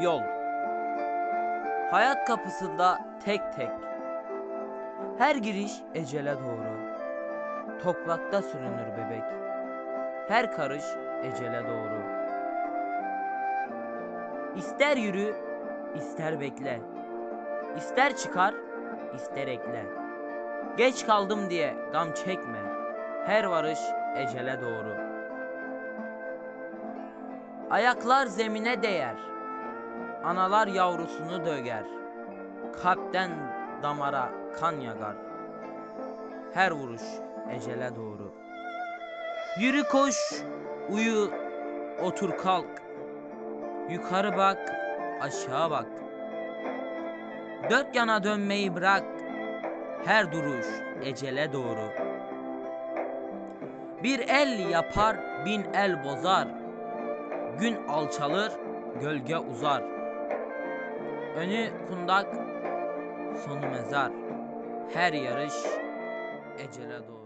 Yol. Hayat kapısında tek tek. Her giriş ecele doğru. Toprakta sürünür bebek. Her karış ecele doğru. İster yürü, ister bekle. İster çıkar, ister ekle. Geç kaldım diye gam çekme. Her varış ecele doğru. Ayaklar zemine değer Analar yavrusunu döger. Kalpten damara kan yagar. Her vuruş ecele doğru. Yürü koş, uyu, otur kalk. Yukarı bak, aşağı bak. Dört yana dönmeyi bırak. Her duruş ecele doğru. Bir el yapar, bin el bozar. Gün alçalır, gölge uzar Önü kundak, sonu mezar. Her yarış ecele doğru.